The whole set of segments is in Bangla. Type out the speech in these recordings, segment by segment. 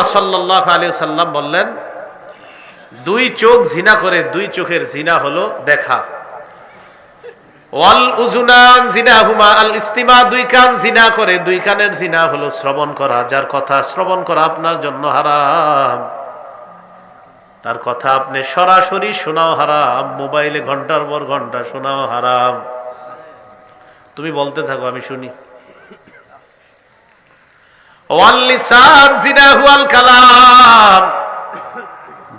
রসুল্লাহ সাল্লাহ আলী সাল্লাম বললেন, দুই চোখ জিনা করে, দুই চোখের জিনা হলো দেখা। সরাসরি শোনাও হারাম, মোবাইলে ঘণ্টার পর ঘণ্টা শোনাও হারাম। তুমি বলতে থাকো, আমি শুনি ওয়াল লিসান জিনা হুয়াল কালাম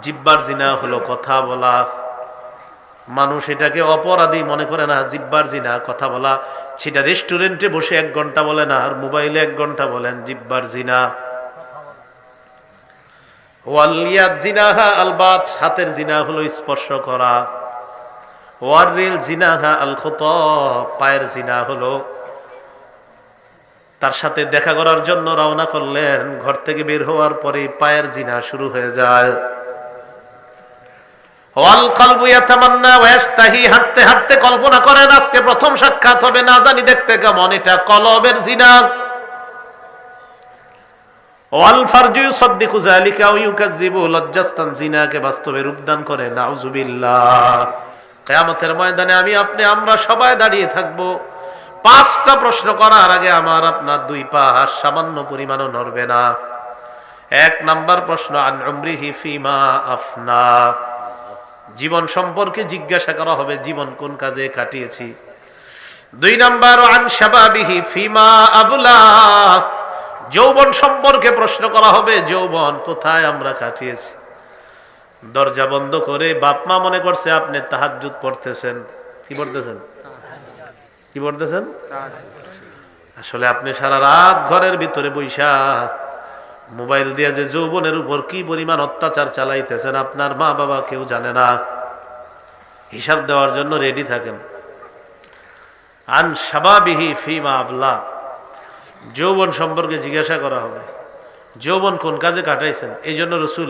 জিব্বার জিনা হলো কথা বলা। মানুষ এটাকে অপরাধী মনে করে না, জিব্বার জিনা, কথা বলা। সেটা রেস্টুরেন্টে বসে এক ঘণ্টা বলে না, আর মোবাইলে এক ঘণ্টা বলেন, জিব্বার জিনা। ওয়ালিয়াত জিনাহা হাতের জিনা হলো স্পর্শ করা। জিনাহা আল পায়ের জিনা হলো তার সাথে দেখা করার জন্য রওনা করলেন। ঘর থেকে বের হওয়ার পরে পায়ের জিনা শুরু হয়ে যায়। করেন কিয়ামতের ময়দানে আমি, আপনি, আমরা সবাই দাঁড়িয়ে থাকব। পাঁচটা প্রশ্ন করার আগে আমার আপনার দুই পা সামান্য পরিমাণও নড়বে না। এক নাম্বার প্রশ্ন ফিমা আফনা? জীবন সম্পর্কে জিজ্ঞাসা করা হবে, জীবন কোন কাজে কাটিয়েছি। দুই নাম্বার, আন ফিমা আবুলা? যৌবন সম্পর্কে প্রশ্ন করা হবে, যৌবন কোথায় আমরা কাটিয়েছি? দরজা বন্ধ করে বাপ মা মনে করছে, আপনি তাহাজ্জুদ পড়তেছেন। কি পড়তেছেন? কি পড়তেছেন আসলে আপনি সারা রাত ঘরের ভিতরে বৈশা মোবাইল দিয়ে যে যৌবনের উপর কি পরিমাণ অত্যাচার চালাইতেছেন, আপনার মা বাবা কেউ জানে না। হিসাব দেওয়ার জন্য রেডি থাকেন। আন সাবাবিহি ফিমা আবলা। যৌবন সম্পর্কে জিজ্ঞাসা করা হবে। যৌবন কোন কাজে কাটাইছেন? এই জন্য রসুল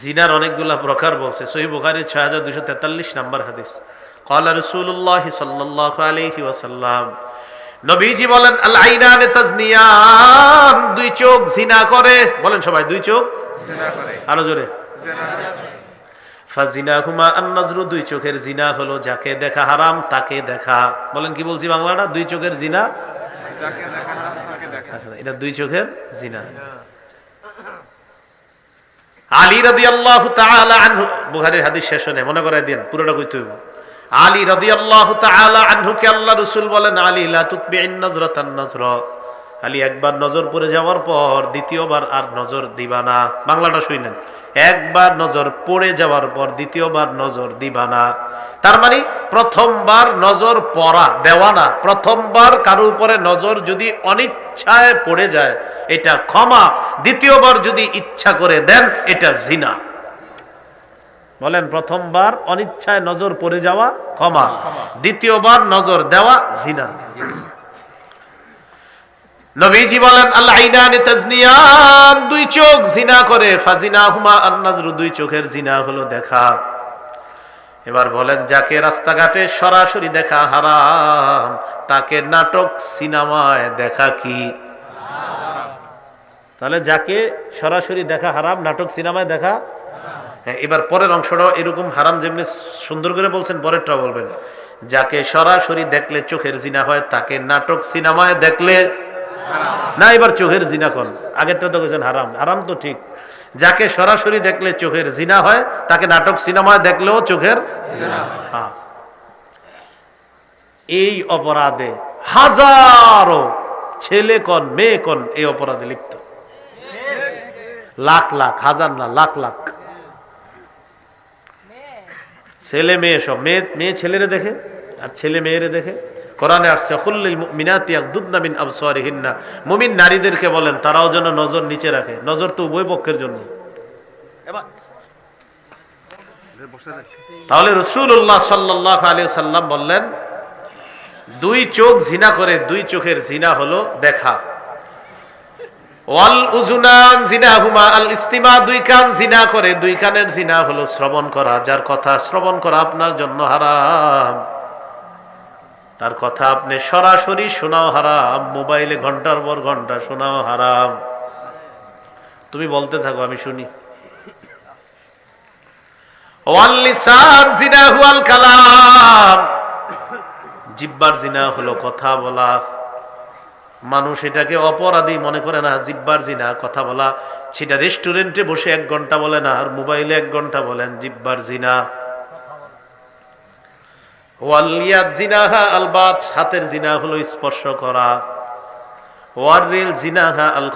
জিনার অনেকগুলা প্রকার বলছে। সহি বুখারির ছয় হাজার দুশো তেতাল্লিশ নাম্বার হাদিস। নবীজি বলেন আল আইনানে তাজনিয়ান দুই চোখ জিনা করে। বলেন সবাই দুই চোখ আরও জোরে। আন্নাজরু দুই চোখের জিনা হলো যাকে দেখা হারাম তাকে দেখা। বলেন কি বলছি বাংলাটা? দুই চোখের জিনা? এটা দুই চোখের জিনা। আলী রাদি আল্লাহ আনহু বুহারির হাদিস শেষ হয় মনে করাই দিন পুরোটা কইতে হইব। আলী রাদি আল্লাহ আনহুকে আল্লাহ রসুল বলেন, আলী, লা তুতবিইন নজরাতান নজরা। আলী একবার নজর পড়ে যাওয়ার পর, দ্বিতীয়বার আর নজর দিবা না। বাংলাটা শুনেন একবার নজর পড়ে যাওয়ার পর, দ্বিতীয়বার নজর দিবা না। তার মানে প্রথমবার নজর পড়া, দেওয়া না। প্রথমবার কারও উপরে নজর যদি অনিচ্ছায় পড়ে যায়, এটা ক্ষমা। দ্বিতীয়বার যদি ইচ্ছা করে দেন, এটা জিনা। বলেন, প্রথমবার অনিচ্ছায় নজর পড়ে যাওয়া ক্ষমা, দ্বিতীয়বার নজর দেওয়া জিনা। নবীজি বলেন, আল্লাহ তাজনিয়ান, দুই চোখ জিনা করে ফাজিনা হুমা দুই চোখের জিনা হলো দেখা। এবার বলেন, যাকে রাস্তাঘাটে সরাসরি দেখা হারাম, তাকে নাটক সিনেমায় দেখা কি? তাহলে যাকে সরাসরি দেখা হারাম, নাটক সিনেমায় দেখা হ্যাঁ এবার পরের অংশটাও এরকম হারাম যেমনি সুন্দর করে বলছেন পরেরটা বলবেন। যাকে সরাসরি দেখলে চোখের জিনা হয়, তাকে নাটক সিনেমায় দেখলে না, এবার চোখের জিনা কন আগেরটা তো কেছেন হারাম হারাম তো ঠিক। যাকে সরাসরি দেখলে চোখের জিনা হয়, তাকে নাটক সিনেমায় দেখলেও চোখের হ্যাঁ। এই অপরাধে হাজারো ছেলে কন, মেয়ে কন, এই অপরাধে লিপ্ত। লাখ লাখ, হাজার না, লাখ লাখ। ছেলে মেয়ে সব মেয়ে মেয়ে ছেলেরে দেখে আর ছেলে মেয়েরে দেখে। কোরআনে আসছে খুল্লিল মিনাতি ইয়াগদুদনা মিন আবসারিহিন্না। মুমিন নারীদেরকে বলেন তারাও যেন নজর নিচে রাখে। নজর তো উভয় পক্ষের জন্য তাহলে রসুল্লাহ সাল্লাহ আলী সাল্লাম বললেন দুই চোখ ঝিনা করে দুই চোখের ঝিনা হলো দেখা। ওয়াল উজুনান জিনা আল ইস্তিমা, দুই কান জিনা করে, দুই কানের জিনা হলো শ্রবণ করা, যার কথা শ্রবণ করা আপনার জন্য হারাম। তার কথা আপনি সরাসরি শোনাও হারাম, মোবাইলে ঘণ্টার পর ঘণ্টা শোনাও হারাম। তুমি বলতে থাকো, আমি শুনি। ওয়াল লিসান জিনাহু, আল কালাম। জিব্বার জিনা হলো কথা বলা। মানুষ এটাকে অপরাধী মনে করে না, জিব্বার জিনা, কথা বলা। সেটা রেস্টুরেন্টে বসে এক ঘণ্টা বলে না, আর মোবাইলে এক ঘণ্টা বলেন, জিব্বার জিনা। ওয়ালিয়াত জিনাহা আলবাত, হাতের জিনা হলো স্পর্শ করা। ওয়ারিল জিনাহা আল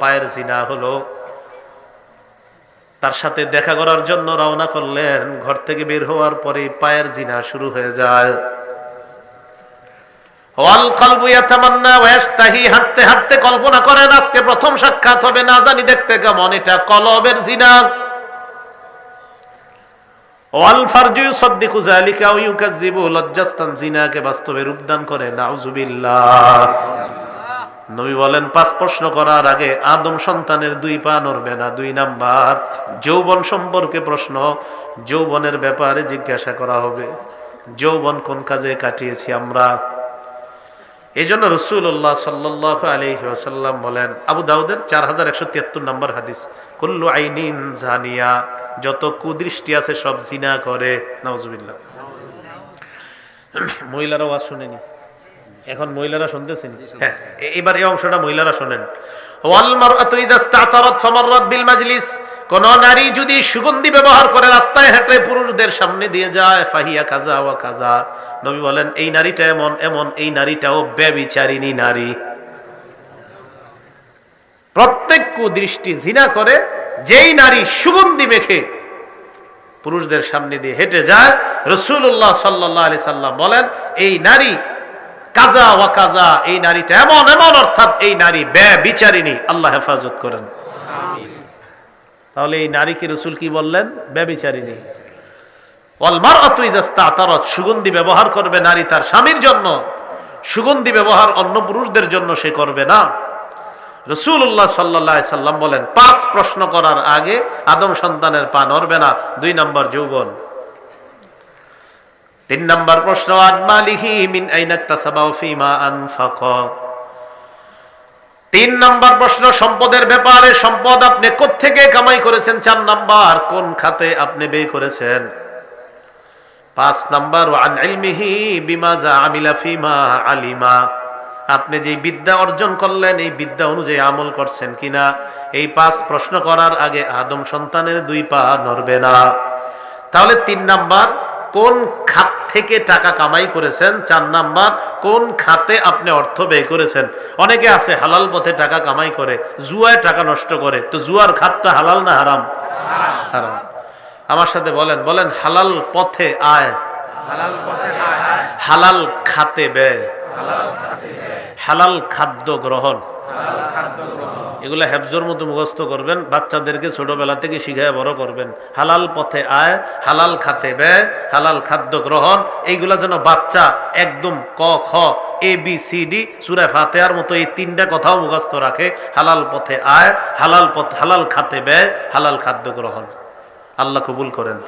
পায়ের জিনা হলো। তার সাথে দেখা করার জন্য রওনা করলেন, ঘর থেকে বের হওয়ার পরে পায়ের জিনা শুরু হয়ে যায়। হাঁটতে হাঁটতে কল্পনা করেন আজকে প্রথম সাক্ষাৎ হবে, না জানি দেখতে কেমন, এটা কলবের বাস্তবে রূপদান করে নবী বলেন, পাঁচ প্রশ্ন করার আগে আদম সন্তানের দুই পা নড়বে না, দুই নাম্বার। যৌবন সম্পর্কে প্রশ্ন, যৌবনের ব্যাপারে জিজ্ঞাসা করা হবে। যৌবন কোন কাজে কাটিয়েছি আমরা? এই জন্য রসুল্লাহ সাল্লাহ আলী আসাল্লাম বলেন, আবু দাউদের চার হাজার একশো তিয়াত্তর নম্বর হাদিস, কুল্লু আইনিন জানিয়া, যত কুদৃষ্টি আছে সব জিনা করে। নজবিল্লা মহিলারাও আর শুনেনি। এখন মহিলারা শুনতেছেন? হ্যাঁ এবার এই অংশটা মহিলারা শোনেন। কোন নারী যদি সুগন্ধি প্রত্যেক কুদৃষ্টি জিনা করে, যেই নারী সুগন্ধি মেখে পুরুষদের সামনে দিয়ে হেঁটে যায় রসুল্লাহ সাল্লাহ আলি সাল্লাম বলেন, এই নারী কাজা ওয়া কাজা এই নারীটা এমন এমন অর্থাৎ এই নারী ব্যয় বিচারিনী আল্লাহ হেফাজত করেন। তাহলে এই নারীকে রসুল কি বললেন? ব্যবিচারিনী সুগন্ধি ব্যবহার করবে নারী তার স্বামীর জন্য। সুগন্ধি ব্যবহার অন্য পুরুষদের জন্য সে করবে না। রসুল্লাহ সাল্লাহ সাল্লাম বলেন পাঁচ প্রশ্ন করার আগে আদম সন্তানের পা নড়বে না। দুই নম্বর যৌবন। তিন নম্বর প্রশ্ন তিন নম্বর প্রশ্ন, সম্পদের ব্যাপারে সম্পদ আপনি কোত্থেকে কামাই করেছেন? চার নাম্বার, কোন খাতে আপনি ব্যয় করেছেন? পাঁচ নাম্বার আলিমা? আপনি যে বিদ্যা অর্জন করলেন, এই বিদ্যা অনুযায়ী আমল করছেন কিনা? এই পাঁচ প্রশ্ন করার আগে আদম সন্তানের দুই পা নড়বে না। তাহলে তিন নাম্বার কোন খাত থেকে টাকা কামাই করেছেন? চার নাম্বার কোন খাতে আপনি অর্থ ব্যয় করেছেন? অনেকে আছে হালাল পথে টাকা কামাই করে জুয়ায় টাকা নষ্ট করে। তো জুয়ার খাতটা হালাল না হারাম? হারাম। আমার সাথে বলেন বলেন হালাল পথে আয়। হালাল খাতে ব্যয়। হালাল খাদ্য গ্রহণ। এগুলো হেফজোর মতো মুখস্থ করবেন, বাচ্চাদেরকে ছোটবেলা থেকে শিখায় বড় করবেন। হালাল পথে আয়, হালাল খাতে ব্যয়, হালাল খাদ্য গ্রহণ, এইগুলা যেন বাচ্চা একদম ক, খ, এ, বি, সি, ডি সুরায় ফাতেহার মতো এই তিনটা কথাও মুখস্থ রাখে। হালাল পথে আয়, হালাল পথ, হালাল খাতে ব্যয়, হালাল খাদ্য গ্রহণ। আল্লাহ কবুল করেন।